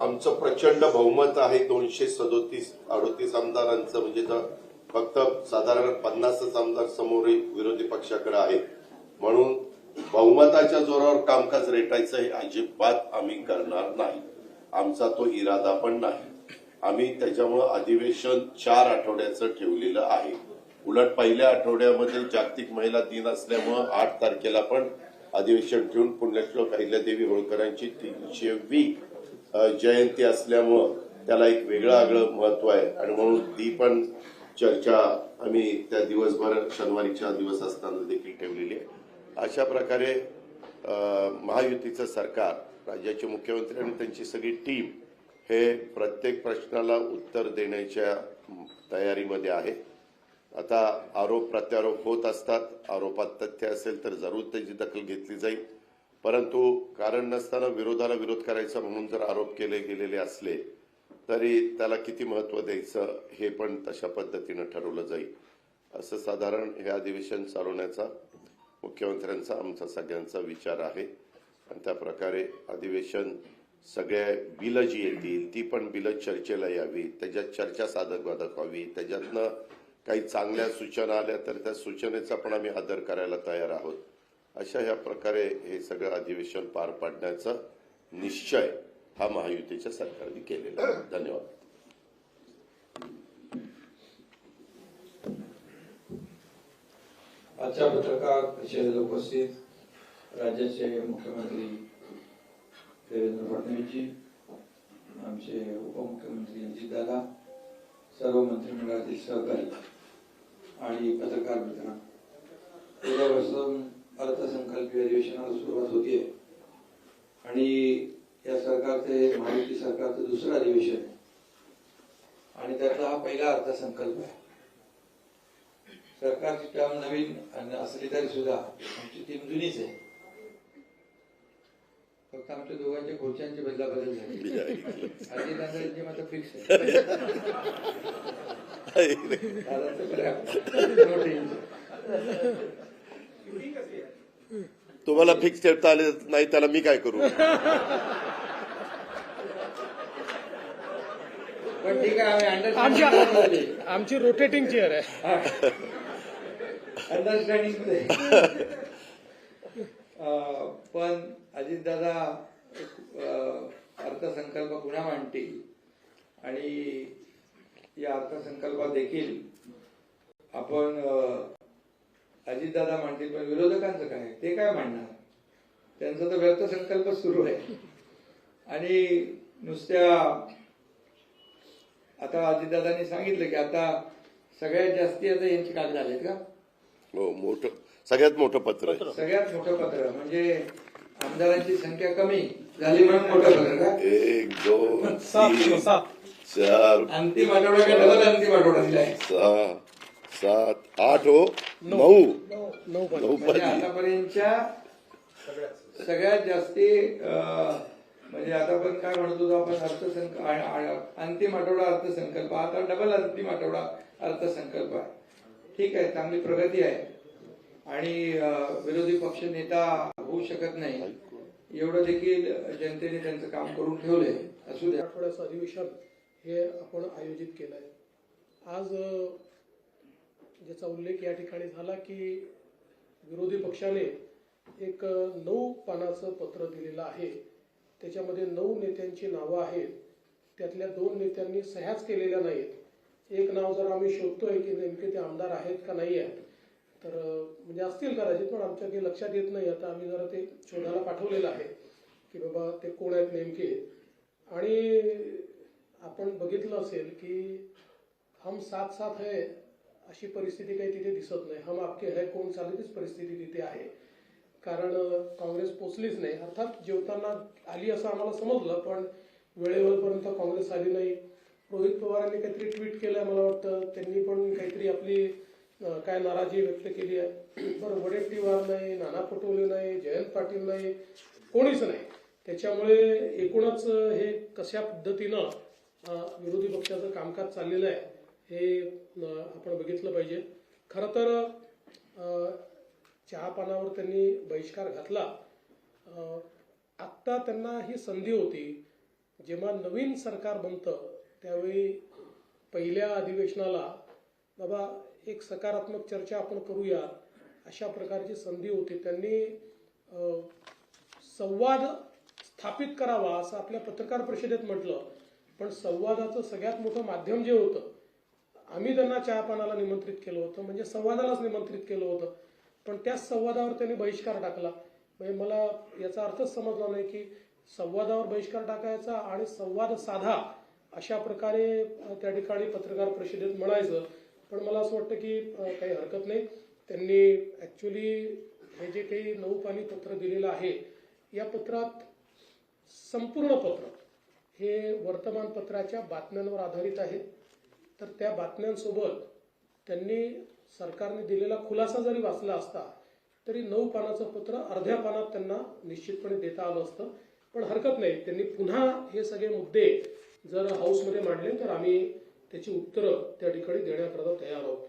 आमचं प्रचंड बहुमत आहे दोनशे सदोतीस अडोतीस आमदारांचं. म्हणजे तर फक्त साधारण पन्नासच आमदार समोर विरोधी पक्षाकडे आहेत. म्हणून बहुमताच्या जोरावर कामकाज रेटायचं हे अजिबात आम्ही करणार नाही. आमचा तो इरादा पण नाही. आम्ही त्याच्यामुळं अधिवेशन चार आठवड्याचं ठेवलेलं आहे. उलट पहिल्या आठवड्यामध्ये जागतिक महिला दिन असल्यामुळं आठ तारखेला पण अधिवेशन ठेवून पुण्यश्लोक अहिल्यादेवी होळकरांची तीनशे वी जयंती असल्यामुळं त्याला एक वेगळं आगळं महत्त्व आहे. आणि म्हणून ती पण चर्चा आम्ही त्या दिवसभर शनिवारीच्या दिवस असताना देखील ठेवलेली आहे. अशा प्रकारे महायुतीचं सरकार राज्याचे मुख्यमंत्री आणि त्यांची सगळी टीम हे प्रत्येक प्रश्नाला उत्तर देण्याच्या तयारीमध्ये आहे. आता आरोप प्रत्यारोप होत असतात. आरोपात तथ्य असेल तर जरूर त्याची दखल घेतली जाईल. परंतु कारण नसताना विरोधाला विरोध करायचा म्हणून जर आरोप केले गेलेले असले तरी त्याला किती महत्त्व द्यायचं हे पण तशा पद्धतीनं ठरवलं जाईल. असं साधारण हे अधिवेशन चालवण्याचा मुख्यमंत्र्यांचा आमचा सगळ्यांचा विचार आहे. आणि त्या प्रकारे अधिवेशन सगळ्या बिलं जी येतील ती पण बिलं चर्चेला यावी त्याच्यात चर्चा साधक बाधक व्हावी त्याच्यातनं काही चांगल्या सूचना आल्या तर त्या सूचनेचा पण आम्ही आदर करायला तयार आहोत. अशा ह्या प्रकारे हे सगळं अधिवेशन पार पाडण्याचा निश्चय हा महायुतीच्या सरकारने केलेला आहे. धन्यवाद. आजच्या पत्रकार परिषदेला उपस्थित राज्याचे मुख्यमंत्री देवेंद्र फडणवीसजी आमचे उपमुख्यमंत्री अजितदादा सर्व मंत्रिमंडळातील सहकारी आणि पत्रकार मित्र उद्यापासून अर्थसंकल्पीय अधिवेशनाला सुरुवात होतीये. आणि या सरकारचे महायुती सरकारचं दुसरं अधिवेशन आहे. आणि त्यातला हा पहिला अर्थसंकल्प आहे. सरकारची टर्म नवीन आणि असली तरी सुद्धा आमची टीम जुनीच आहे. फक्त आमच्या दोघांच्या खुर्च्यांची बदला बदल झाली. दादांची मात्र फिक्स आहे. तुम्हाला फिक्स ठेवता आले नाही त्याला मी काय करू? पण ठीक आहे आम्ही आमची रोटेटिंग चेअर आहे. अंडरस्टँडिंग पण अजितदादा अं, अर्थसंकल्प पुन्हा मांडतील. आणि या अर्थसंकल्पात देखील आपण अजितदादा मांडतील पण विरोधकांचं काय? ते काय मांडणार? त्यांचा तर व्यर्थ संकल्प सुरू आहे. आणि नुसत्या आता अजितदादांनी सांगितलं की आता सगळ्यात जास्ती आता यांची कागद आलेत का? हो मोठं सगळ्यात मोठं पत्र आहे. सगळ्यात मोठं पत्र म्हणजे आमदारांची संख्या कमी झाली म्हणून मोठं पत्र का? एक दोन सात तीन चार अंतिम आठवडा डबल अंतिम आठवडा दिलाय. सहा सात आठ हो नऊ. नऊ म्हणजे आतापर्यंतच्या सगळ्यात जास्ती म्हणजे आता पण काय म्हणत होतो आपण अर्थसंकल्प अंतिम आठवडा अर्थसंकल्प. आता डबल अंतिम आठवडा अर्थसंकल्प आहे. ठीक आहे चांगली प्रगती आहे. आणि विरोधी पक्ष नेता होऊ शकत नाही. एवढं देखील जनतेने त्यांचं काम करून ठेवलंय. असू द्या. आठवड्याचं अधिवेशन हे आपण आयोजित केलं आहे आज ज्याचा उल्लेख या ठिकाणी झाला की विरोधी पक्षाने एक नऊ पानाचं पत्र दिलेलं आहे. त्याच्यामध्ये नऊ नेत्यांची नावं आहेत. त्यातल्या दोन नेत्यांनी सह्याच केलेल्या नाहीत. एक नाव जर आम्ही शोधतोय की नेमके ते आमदार आहेत का नाही आहेत तर म्हणजे असतील कदाचित पण आमच्या काही लक्षात येत नाही. आता आम्ही जरा ते शोधायला पाठवलेलं आहे की बाबा ते कोण आहेत नेमके. आणि आपण बघितलं असेल की हम साथ साथ है अशी परिस्थिती काही तिथे दिसत नाही. हम आपके है कोण चालतीच परिस्थिती तिथे आहे. कारण काँग्रेस पोचलीच नाही. अर्थात जेवताना आली असं आम्हाला समजलं पण वेळेवरपर्यंत काँग्रेस आली नाही. रोहित पवारांनी काहीतरी ट्विट केलंय मला वाटतं. त्यांनी पण काहीतरी आपली काय नाराजी व्यक्त केली आहे. पण वडेट्टीवार नाही नाना पटोले नाही जयंत पाटील नाही कोणीच नाही. त्याच्यामुळे एकूणच हे कशा पद्धतीनं विरोधी पक्षाचं कामकाज चाललेलं आहे हे आपण बघितलं पाहिजे. खरं तर चहापानावर त्यांनी बहिष्कार घातला. आत्ता त्यांना ही संधी होती. जेव्हा नवीन सरकार बनतं त्यावेळी पहिल्या अधिवेशनाला बाबा एक सकारात्मक चर्चा आपण करूया. अशा प्रकारची संधी होती. त्यांनी संवाद स्थापित करावा असं आपल्या पत्रकार परिषदेत म्हटलं. पण संवादाचं सगळ्यात मोठं माध्यम जे होतं आम्ही त्यांना चहापानाला निमंत्रित केलं होतं म्हणजे संवादालाच निमंत्रित केलं होतं. पण त्याच संवादावर त्यांनी बहिष्कार टाकला. म्हणजे मला याचा अर्थच समजला नाही की संवादावर बहिष्कार टाकायचा आणि संवाद साधा अशा प्रकारे त्या ठिकाणी पत्रकार परिषदेत म्हणायचं. पण मला असं वाटतं की काही हरकत नाही. त्यांनी ॲक्च्युली हे जे काही नऊ पाणी पत्र दिलेलं आहे या पत्रात संपूर्ण पत्र हे वर्तमानपत्राच्या बातम्यांवर आधारित आहे. तर त्या बातम्यांसोबत त्यांनी सरकारने दिलेला खुलासा जरी वाचला असता तरी नऊ पानाचं पत्र अर्ध्या पानात त्यांना निश्चितपणे देता आलं असतं. पण हरकत नाही त्यांनी पुन्हा हे सगळे मुद्दे जर हाऊसमध्ये मांडले तर आम्ही त्याची उत्तरं त्या ठिकाणी देण्याकरता तयार आहोत.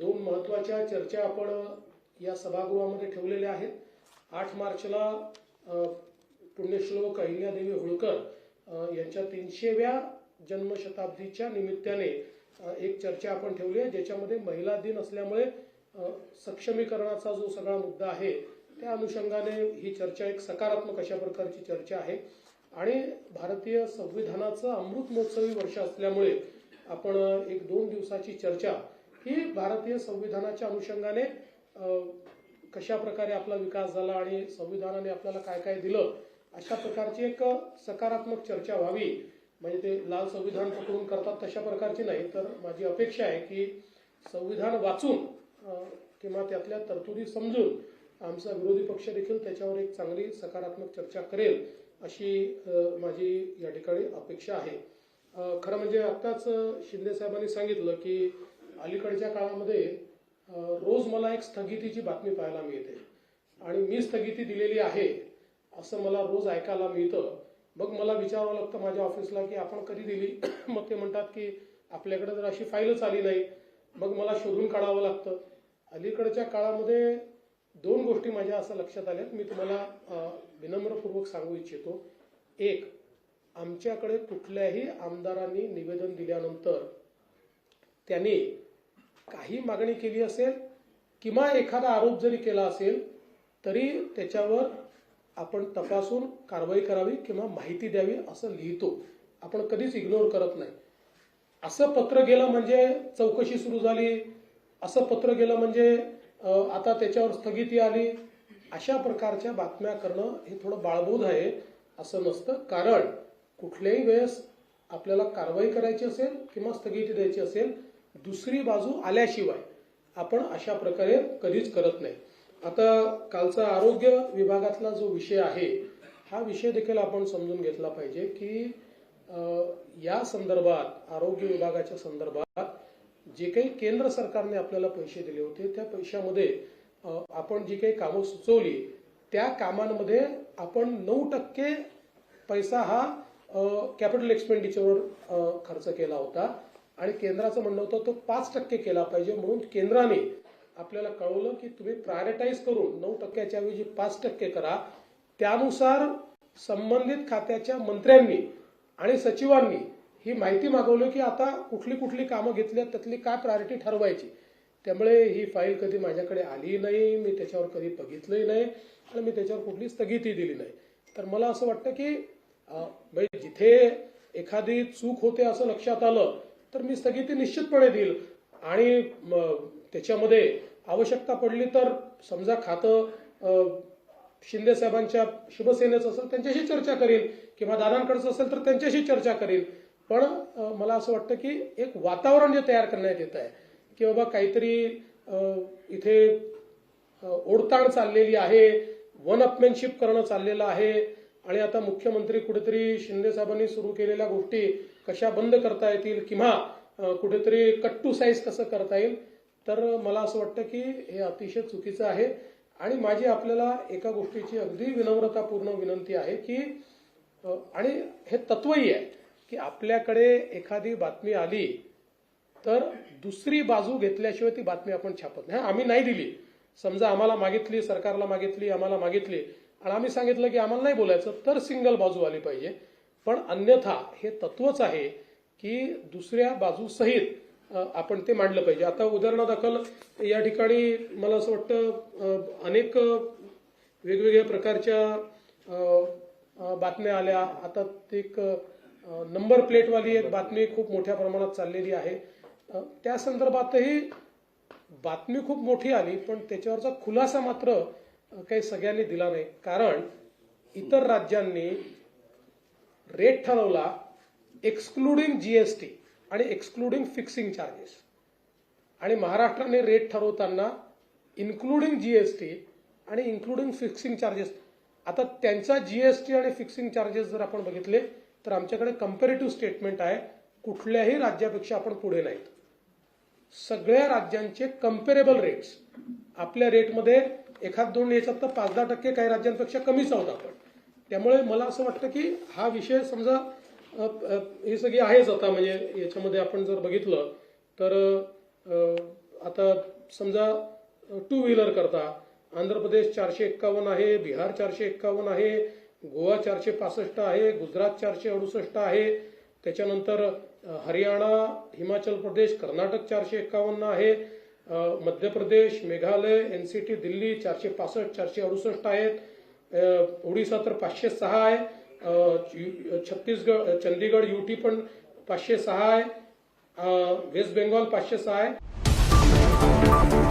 दोन महत्त्वाच्या चर्चा आपण या सभागृहामध्ये ठेवलेल्या आहेत. आठ मार्चला पुण्यश्लोक अहिल्यादेवी होळकर यांच्या तीनशेव्या जन्मशताब्दीच्या निमित्ताने एक चर्चा आपण ठेवली आहे ज्याच्यामध्ये महिला दिन असल्यामुळे सक्षमीकरणाचा जो सगळा मुद्दा आहे त्या अनुषंगाने ही चर्चा एक सकारात्मक अशा प्रकारची चर्चा आहे. आणि भारतीय संविधानाचं अमृत महोत्सवी वर्ष असल्यामुळे आपण एक दोन दिवसाची चर्चा ही भारतीय संविधानाच्या अनुषंगाने कशा प्रकारे आपला विकास झाला आणि संविधानाने आपल्याला काय काय दिलं अशा प्रकारची एक सकारात्मक चर्चा व्हावी. म्हणजे ते लाल संविधान पकडून करतात तशा प्रकारची नाही तर माझी अपेक्षा आहे की संविधान वाचून किंवा त्यातल्या तरतुदी समजून आमचा विरोधी पक्ष देखील त्याच्यावर एक चांगली सकारात्मक चर्चा करेल अशी माझी या ठिकाणी अपेक्षा आहे. खरं म्हणजे आत्ताच शिंदे साहेबांनी सांगितलं की अलीकडच्या काळामध्ये रोज मला एक स्थगितीची बातमी पाहायला मिळते आणि मी स्थगिती दिलेली आहे असं मला रोज ऐकायला मिळतं. मग मला विचारावं लागतं माझ्या ऑफिसला की आपण कधी दिली? मग ते म्हणतात की आपल्याकडे जर अशी फाईलच आली नाही मग मला शोधून काढावं लागतं. अलीकडच्या काळामध्ये दोन गोष्टी माझ्या असं लक्षात आल्यात मी तुम्हाला विनम्रपूर्वक सांगू इच्छितो. एक आमच्याकडे कुठल्याही आमदारांनी निवेदन दिल्यानंतर त्यांनी काही मागणी केली असेल किंवा एखादा आरोप जरी केला असेल तरी त्याच्यावर आपण तपासून कारवाई करावी किंवा माहिती द्यावी असं लिहितो. आपण कधीच इग्नोर करत नाही. असं पत्र गेलं म्हणजे चौकशी सुरू झाली. असं पत्र गेलं म्हणजे आता त्याच्यावर स्थगिती आली. अशा प्रकारच्या बातम्या करणं हे थोडं बाळबोध आहे असं नसतं. कारण कुठल्याही वेळेस आपल्याला कारवाई करायची असेल किंवा स्थगिती द्यायची असेल दुसरी बाजू आल्याशिवाय आपण अशा प्रकारे कधीच करत नाही. आता कालचा आरोग्य विभागातला जो विषय आहे हा विषय देखील आपण समजून घेतला पाहिजे की या संदर्भात आरोग्य विभागाच्या संदर्भात जे काही केंद्र सरकारने आपल्याला पैसे दिले होते त्या पैशामध्ये आपण जी काही कामं सुचवली त्या कामांमध्ये आपण नऊ टक्के पैसा हा कॅपिटल एक्सपेंडिचरवर खर्च केला होता. आणि केंद्राचं म्हणणं होतं तो पाच टक्के केला पाहिजे. म्हणून केंद्राने आपल्याला कळवलं की तुम्ही प्रायोरिटाईज करून नऊ टक्क्याच्या ऐवजी पाच टक्के करा. त्यानुसार संबंधित खात्याच्या मंत्र्यांनी आणि सचिवांनी ही माहिती मागवली की आता कुठली कुठली कामं घेतली आहेत त्यातली काय प्रायोरिटी ठरवायची. त्यामुळे ही फाईल कधी माझ्याकडे आली नाही मी त्याच्यावर कधी बघितलंही नाही आणि मी त्याच्यावर कुठली स्थगिती दिली नाही. तर मला असं वाटतं की म्हणजे जिथे एखादी चूक होते असं लक्षात आलं तर मी स्थगिती निश्चितपणे देईल. आणि त्याच्यामध्ये आवश्यकता पडली तर समजा खातं शिंदे साहेबांच्या शिवसेनेचं असेल त्यांच्याशी चर्चा करेल किंवा दादांकडचं असेल तर त्यांच्याशी चर्चा करेल पण मला असं वाटतं की एक वातावरण जे तयार करण्यात येत आहे की बाबा काहीतरी इथे ओढताण चाललेली आहे वन अपमॅनशिप करणं चाललेलं आहे आणि आता मुख्यमंत्री कुठेतरी शिंदे साहेबांनी सुरू केलेल्या गोष्टी कशा बंद करता येतील किंवा कुठेतरी कट्टू साईज कसं करता येईल तर मला असं वाटतं की हे अतिशय चुकीचं आहे. आणि माझी आपल्याला एका गोष्टीची अगदी विनम्रतापूर्ण विनंती आहे की आणि हे तत्वही आहे की आपल्याकडे एखादी बातमी आली तर दुसरी बाजू घेतल्याशिवाय ती बातमी आपण छापत नाही. आम्ही नाही दिली. समजा आम्हाला मागितली सरकारला मागितली आम्हाला मागितली आणि आम्ही सांगितलं की आम्हाला नाही बोलायचं तर सिंगल बाजू आली पाहिजे. पण अन्यथा हे तत्वच आहे की दुसऱ्या बाजूसहित आपण ते मांडलं पाहिजे. आता उदाहरणादाखल या ठिकाणी मला असं वाटतं अनेक वेगवेगळ्या प्रकारच्या बातम्या आल्या. आता ते एक नंबर प्लेटवाली एक बातमी खूप मोठ्या प्रमाणात चाललेली आहे. त्या संदर्भातही बातमी खूप मोठी आली पण त्याच्यावरचा खुलासा मात्र काही सगळ्यांनी दिला नाही. कारण इतर राज्यांनी रेट ठरवला एक्सक्लुडिंग जीएसटी आणि एक्सक्लुडिंग फिक्सिंग चार्जेस आणि महाराष्ट्राने रेट ठरवताना इन्क्लुडिंग जीएसटी आणि इन्क्लुडिंग फिक्सिंग चार्जेस आता त्यांचा जीएसटी आणि फिक्सिंग चार्जेस जर आपण बघितले तर आमच्याकडे कम्पॅरेटिव्ह स्टेटमेंट आहे. कुठल्याही राज्यापेक्षा आपण पुढे नाहीत. सगळ्या राज्यांचे कम्पेरेबल रेट्स आपल्या रेटमध्ये एखाद दोन याच्यात तर पाच दहा टक्के काही राज्यांपेक्षा कमीच आहोत आपण. त्यामुळे मला असं वाटतं की हा विषय समजा ही सगळी आहेच आता म्हणजे याच्यामध्ये आपण जर बघितलं तर आता समजा टू व्हीलर करता आंध्र प्रदेश चारशे एक्कावन्न आहे बिहार चारशे एक्कावन्न आहे गोवा चारशे पासष्ट आहे गुजरात चारशे अडुसष्ट आहे त्याच्यानंतर हरियाणा हिमाचल प्रदेश कर्नाटक चारशे एक्कावन्न आहे Madhya Pradesh Meghalaya N C T Delhi चारशे पासष्ट चारशे अडुसष्ट आहेत ओडिसा तर पाचशे सहा आहे छत्तीसगड चंदीगड युटी पण पाचशे सहा आहे. वेस्ट बेंगॉल पाचशे सहा आहे.